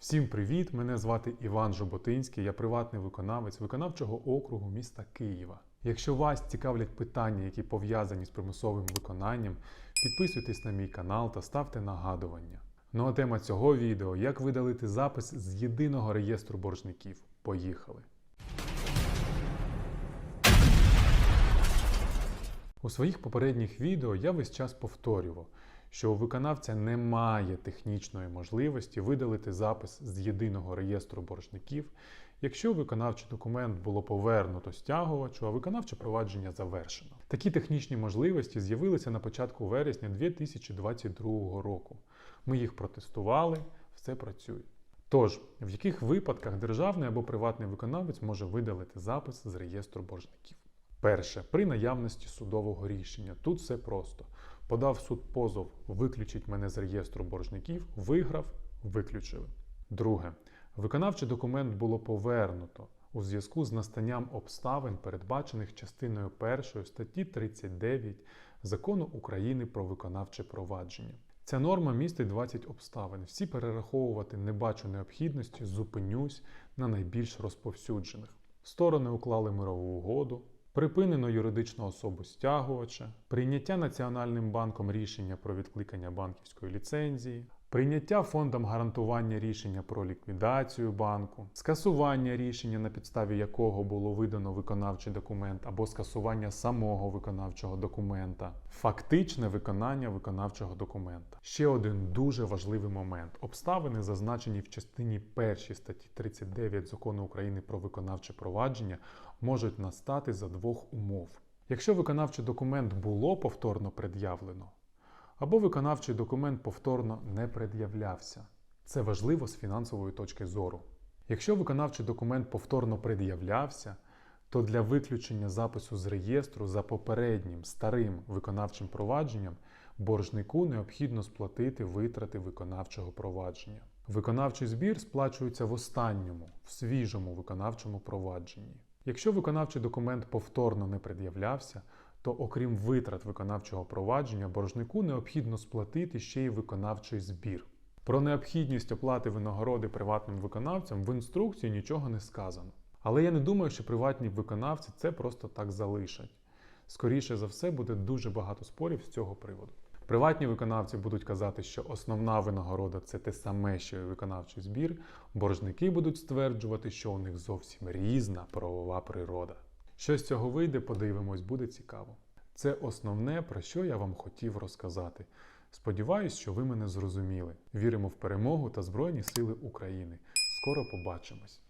Всім привіт! Мене звати Іван Жоботинський, я приватний виконавець виконавчого округу міста Києва. Якщо вас цікавлять питання, які пов'язані з примусовим виконанням, підписуйтесь на мій канал та ставте нагадування. Ну а тема цього відео як видалити запис з єдиного реєстру боржників. Поїхали! У своїх попередніх відео я весь час повторював, що у виконавця немає технічної можливості видалити запис з єдиного реєстру боржників, якщо виконавчий документ було повернуто стягувачу, а виконавче провадження завершено. Такі технічні можливості з'явилися на початку вересня 2022 року. Ми їх протестували, все працює. Тож, в яких випадках державний або приватний виконавець може видалити запис з реєстру боржників? Перше, при наявності судового рішення. Тут все просто. Подав суд позов, виключить мене з реєстру боржників, виграв, виключили. Друге, виконавчий документ було повернуто у зв'язку з настанням обставин, передбачених частиною 1 статті 39 Закону України про виконавче провадження. Ця норма містить 20 обставин. Всі перераховувати не бачу необхідності, зупинюсь на найбільш розповсюджених. Сторони уклали мирову угоду, Припинено юридичну особу стягувача, прийняття Національним банком рішення про відкликання банківської ліцензії, прийняття фондом гарантування рішення про ліквідацію банку, скасування рішення, на підставі якого було видано виконавчий документ, або скасування самого виконавчого документа, фактичне виконання виконавчого документа. Ще один дуже важливий момент: обставини, зазначені в частині 1 статті 39 закону України про виконавче провадження, можуть настати за двох умов. Якщо виконавчий документ було повторно пред'явлено, або виконавчий документ повторно не пред'являвся. Це важливо з фінансової точки зору. Якщо виконавчий документ повторно пред'являвся, то для виключення запису з реєстру за попереднім старим виконавчим провадженням боржнику необхідно сплатити витрати виконавчого провадження. Виконавчий збір сплачується в останньому, в свіжому виконавчому провадженні. Якщо виконавчий документ повторно не пред'являвся, то окрім витрат виконавчого провадження, боржнику необхідно сплатити ще й виконавчий збір. Про необхідність оплати винагороди приватним виконавцям в інструкції нічого не сказано. Але я не думаю, що приватні виконавці це просто так залишать. Скоріше за все, буде дуже багато спорів з цього приводу. Приватні виконавці будуть казати, що основна винагорода це те саме, що і виконавчий збір. Боржники будуть стверджувати, що у них зовсім різна правова природа. Що з цього вийде, подивимось, буде цікаво. Це основне, про що я вам хотів розказати. Сподіваюсь, що ви мене зрозуміли. Віримо в перемогу та Збройні Сили України. Скоро побачимось!